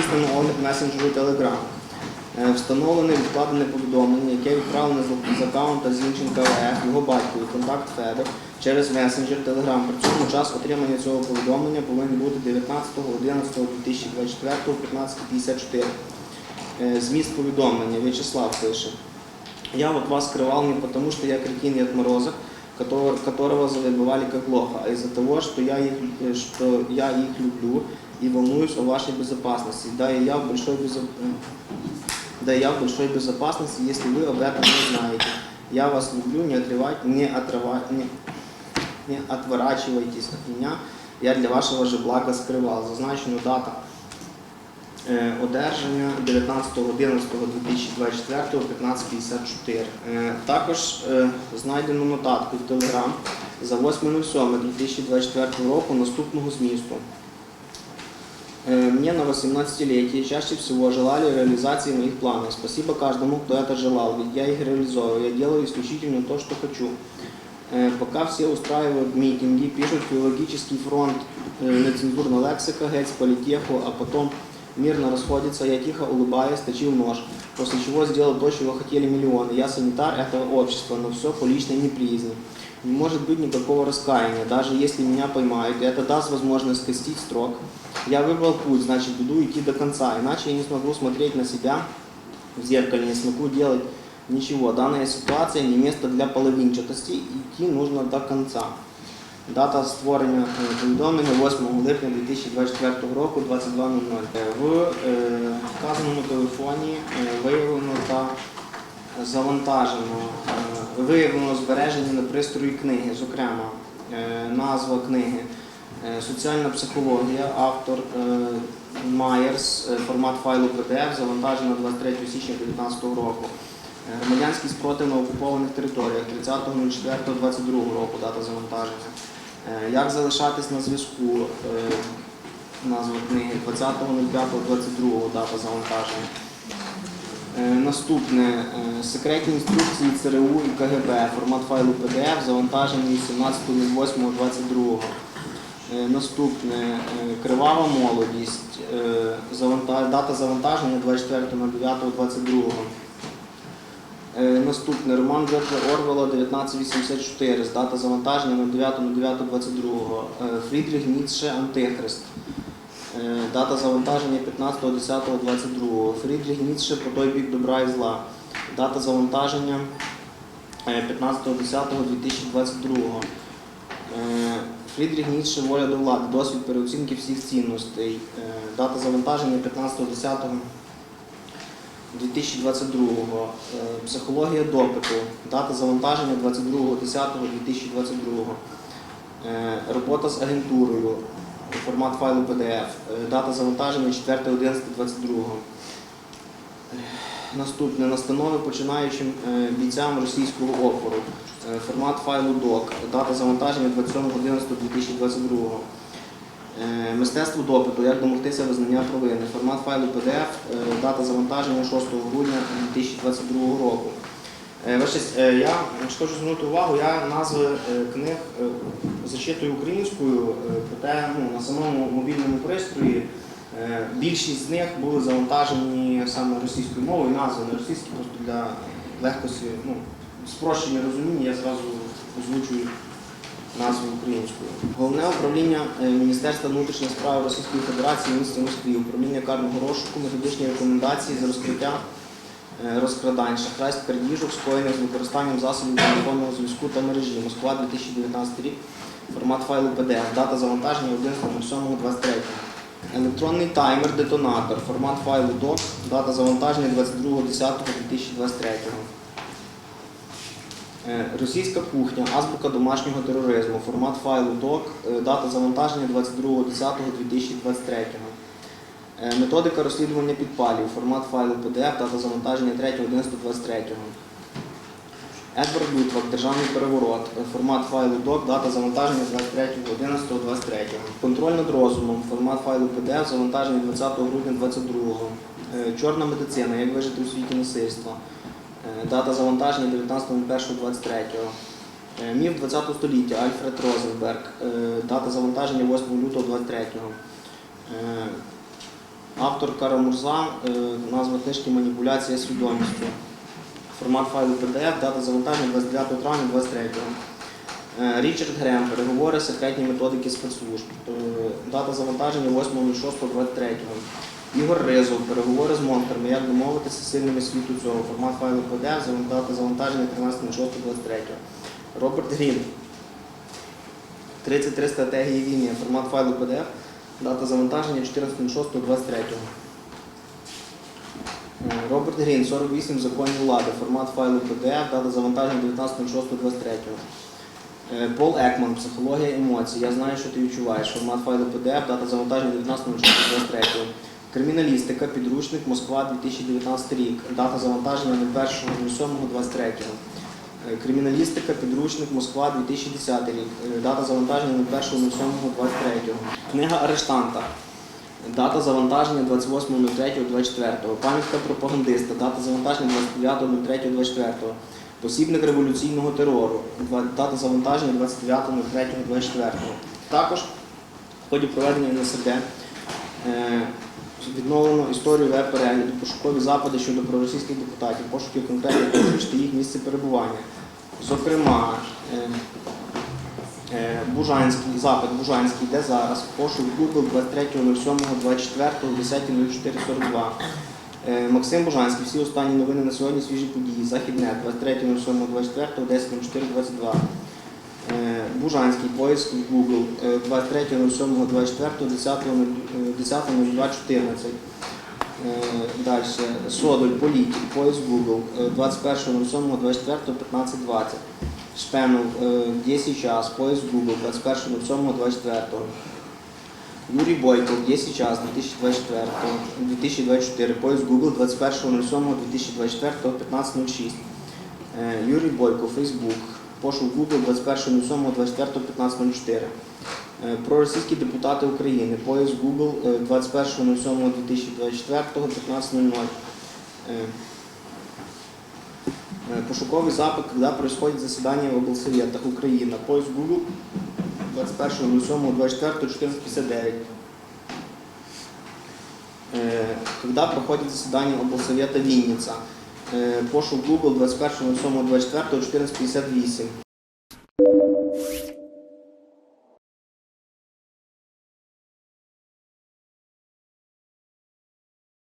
здійснено огляд месенджеру Telegram. Е, Встановлене відкладене повідомлення, яке відправлене з- аккаунта Зінченка ВФ, його батькові, контакт Федор, через месенджер Telegram. При цьому час отримання цього повідомлення повинен бути 19.11.2024 15.54. Е, Зміст повідомлення. Вячеслав пише. Я вот вас скрывал не потому, что я кретин и отморозок, которого, которого завоевали как лоха, а из-за того, что я, их, что я их люблю и волнуюсь о вашей безопасности. Да и я в большой безо- э, да и я в большой безопасности, если вы об этом не знаете. Я вас люблю, не отрывать, не отрывать, не, не отворачивайтесь от меня. Я для вашего же блага скрывал. Зазначена дата Е, Одержання 19.11.2024 15.54. Е, Також е, знайдено нотатку в Telegram за 8.07.2024 року наступного змісту. Э, Мне на 18-летие чаще всего желали реализации моих планов. Спасибо каждому, кто это желал, ведь я их реализовываю. Я делаю исключительно то, что хочу. Э, Пока все устраивают митинги, пишут филологический фронт, э, нецензурная лексика, геть с политеху, а потом мирно расходятся, я тихо улыбаясь, точил нож, после чего сделал то, чего хотели миллионы. Я санитар этого общества, но все по личной неприязни. Не может быть никакого раскаяния, даже если меня поймают, и это даст возможность скостить строк. Я выбрал путь, значит, буду идти до конца, иначе я не смогу смотреть на себя в зеркале, не смогу делать ничего. Данная ситуация не место для половинчатости, идти нужно до конца. Дата створення е, повідомлення 8 липня 2024 року 22.00. Е, В е, вказаному телефоні виявлено та завантажено, виявлено збережені на пристрої книги, зокрема назва книги Соціальна психологія, автор Майерс, формат файлу PDF, завантажено 23 січня 2019 року. Громадянський спротив на окупованих територіях 30.04.22 року, дата завантаження. Е, Як залишатись на зв'язку? Назва книги 20.05.22 дата завантаження. Е, Наступне е, секретні інструкції ЦРУ і КГБ, формат файлу PDF, завантажений 17.08.22. Е, Наступне кривава молодість, дата завантаження 24.09.22. Наступне роман Джорджа Орвела 1984 з дата завантаження на 9.09.22. Е, Фрідріх Ніцше Антихрист. Е, Дата завантаження 15.10.22. Фрідріх Ніцше по той бік добра і зла. Дата завантаження е, 15.10.2022. Е, Фрідріх Ніцше Воля до влади. Досвід переоцінки всіх цінностей. Дата завантаження 15.10. 2022 Е, Психологія допиту. Дата завантаження 22.10.2022. Е, Робота з агентурою. Формат файлу PDF. Е, Дата завантаження 4.11.22. Е, Наступне настанови починаючим бійцям російського опору. Формат файлу DOC. Дата завантаження 27.11.2022. Е, Мистецтво допиту, як домогтися визнання провини. Формат файлу PDF, е, дата завантаження 6 грудня 2022 року. Е, я хочу звернути увагу, я назви книг зачитую українською, проте ну, на самому мобільному пристрої більшість з них були завантажені саме російською мовою, назви не російські, просто для легкості, ну, спрощення розуміння, я зразу озвучую назву українською. Головне управління е, Міністерства внутрішніх справ Російської Федерації в місті Москві, управління карного розшуку, методичні рекомендації з розкриття е, розкрадань, шахрайств, крадіжок, скоєних з використанням засобів телефонного зв'язку та мережі. Москва 2019 рік. Формат файлу PDF. Дата завантаження 11.07.23. Електронний таймер детонатор. Формат файлу DOC. Дата завантаження 22.10.2023. Е, Російська кухня, азбука домашнього тероризму, формат файлу DOC, е, дата завантаження 22.10.2023. Е, Методика розслідування підпалів, формат файлу PDF, дата завантаження 3.11.23. Едвард Лютвак, державний переворот, формат файлу DOC, дата завантаження 23.11.23. Контроль над розумом, формат файлу PDF, завантаження 20 грудня 2022. Е, Чорна медицина, як вижити у світі насильства. Е, Дата завантаження 19.01.23. Е, Міф 20 століття Альфред Розенберг. Е, Дата завантаження 8 лютого 23. Е, Автор Карамурза, назва книжки Маніпуляція свідомістю. Формат файлу PDF, дата завантаження 29 травня 23 Е, Річард Грем, переговори, секретні методики спецслужб. Дата завантаження 8.06.23. Ігор Ризов, переговори з монстрами, як домовитися з сильними світу цього. Формат файлу PDF, заван- дата завантаження 13.06.23. Роберт Грін, 33 стратегії війни, формат файлу PDF, дата завантаження 14.06.23. Е, Роберт Грін, 48 законів влади, формат файлу PDF, дата завантаження 19.06.23. Е, Пол Екман, психологія емоцій. Я знаю, що ти відчуваєш. Формат файлу PDF, дата завантаження 19.06.23. Криміналістика, підручник, Москва, 2019 рік. Дата завантаження 01.07.23. Е, Криміналістика, підручник, Москва, 2010 рік. Е, Дата завантаження 01.07.23. Книга арештанта. Дата завантаження 28.03.24. Пам'ятка пропагандиста. Дата завантаження 29.03.24. Посібник революційного терору. Дата завантаження 29.03.24. Також в ході проведення НСД е, відновлено історію веб-перегляду, пошукові запити щодо проросійських депутатів, пошуків конкретних та їх місце перебування. Зокрема, е, Е, Бужанський, запит Бужанський, де зараз, пошук Google 23.07.24, 10.04.42. Е, Максим Бужанський, всі останні новини на сьогодні, свіжі події, Західнет, 23.07.24, 10.04.22. Е, Бужанський, поиск в Google, е, 23.07.24, 10.02.14. Далі. Содоль, Політік, поиск Google, е, 21.07.24, 15.20. Шпенов, е, где сейчас, поиск Google, 21.07.24. Юрій Бойко, где сейчас, 2024, 2024, поиск Google, 21.07.2024, 15.06. Е, Юрій Бойко, Facebook, пошук Google, 21.07.24, 15.04. Е, Проросійські депутати України, поиск Google, е, 21.07.2024, 15.00. Е, Э, Пошуковый запад, когда происходит заседание в облсоветах Украина. Поиск Google 21.07.24.1459. Э, Когда проходит заседание облсовета Винница. Э, Пошук Google 21.07.24.1458.